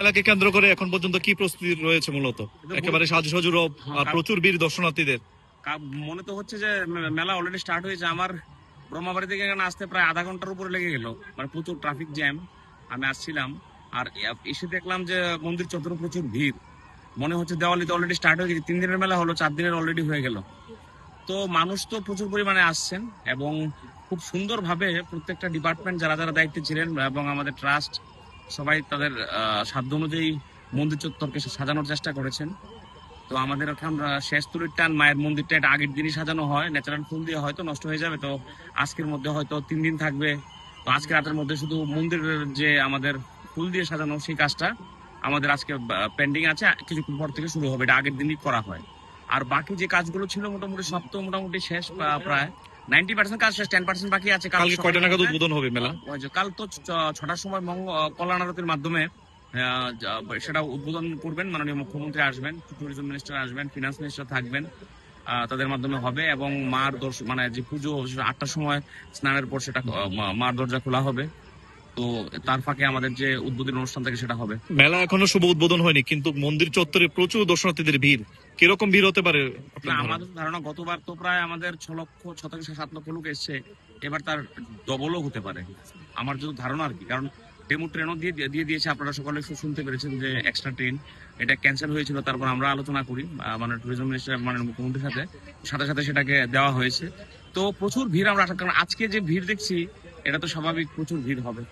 মেলাকে কেন্দ্র করে এখন পর্যন্ত কি প্রস্তুতি রয়েছে মূলত? একেবারে সাজসজুর আর প্রচুর বীর দর্শনার্থীদের। মনে তো হচ্ছে যে মেলা অলরেডি স্টার্ট হয়েছে। আমার ব্রহ্মাবাড়ি থেকে এখানে আসতে প্রায় আধা ঘণ্টার উপরে লেগে গেল। মানে প্রচুর ট্রাফিক জ্যাম আমি আসছিলাম। আর এসে দেখলাম যে মন্দির চত্বরে প্রচুর ভিড়। মনে হচ্ছে দেওয়ালিতে অলরেডি স্টার্ট হয়ে গেছে। তিন দিনের মেলা হলো চার দিনের অলরেডি হয়ে গেল। তো মানুষ তো প্রচুর পরিমাণে আসছেন এবং খুব সুন্দরভাবে প্রত্যেকটা ডিপার্টমেন্ট যারা যারা দায়িত্বে ছিলেন এবং আমাদের ট্রাস্ট সবাই তাদের সাধ্য অনুযায়ী মন্দির চত্বরকে সাজানোর চেষ্টা করেছেন। তো আমাদের আহ, শেষ তুলির টান মায়ের মন্দিরটা এটা আগের দিনই সাজানো হয়। ন্যাচারাল ফুল দিয়ে হয়তো নষ্ট হয়ে যাবে তো আজকের মধ্যে হয়তো তিন দিন থাকবে। তো আজকে রাতের মধ্যে শুধু মন্দিরের যে আমাদের ফুল দিয়ে সাজানো সেই কাজটা আমাদের আজকে পেন্ডিং আছে। কিছুক্ষণ পর থেকে শুরু হবে এটা আগের দিনই করা হয়। আর বাকি যে কাজগুলো ছিল মোটামুটি সব তো মোটামুটি শেষ প্রায়। নাইনটি পার্সেন্ট কাজ শেষ টেন পার্সেন্ট বাকি আছে কালকে কয়টা নাগাদ উদ্বোধন হবে মেলা? কাল তো ছটার সময় কল্যাণ আরতির মাধ্যমে সেটা উদ্বোধন করবেন মাননীয় মুখ্যমন্ত্রী আসবেন ট্যুরিজম মিনিস্টার আসবেন ফিনান্স মিনিস্টার থাকবেন তাদের মাধ্যমে হবে এবং মার দর্শ মানে যে পুজো আটটার সময় স্নানের পর সেটা মার দরজা খোলা হবে। তো তার ফাঁকে আমাদের যে উদ্বোধনী অনুষ্ঠান থাকে সেটা হবে। মেলা এখনও শুভ উদ্বোধন হয়নি কিন্তু মন্দির চত্বরে প্রচুর দর্শনার্থীদের ভিড়। কীরকম ভিড় হতে পারে? আমাদের ধারণা গতবার তো প্রায় আমাদের ছ লক্ষ ছ থেকে সাত লক্ষ লোক এসছে। এবার তার ডবলও হতে পারে। আমার যদি ধারণা আর কি কারণ ডেমো ট্রেনও দিয়ে দিয়ে দিয়েছে আপনারা সকলে শুনতে পেরেছেন যে এক্সট্রা ট্রেন এটা ক্যান্সেল হয়েছিল তারপর আমরা আলোচনা করি মানে ট্যুরিজম মিনিস্টার মানে মুখ্যমন্ত্রীর সাথে। সাথে সাথে সেটাকে দেওয়া হয়েছে। তো প্রচুর ভিড় আমরা আশা কারণ আজকে যে ভিড় দেখছি এটা তো স্বাভাবিক প্রচুর ভিড় হবে।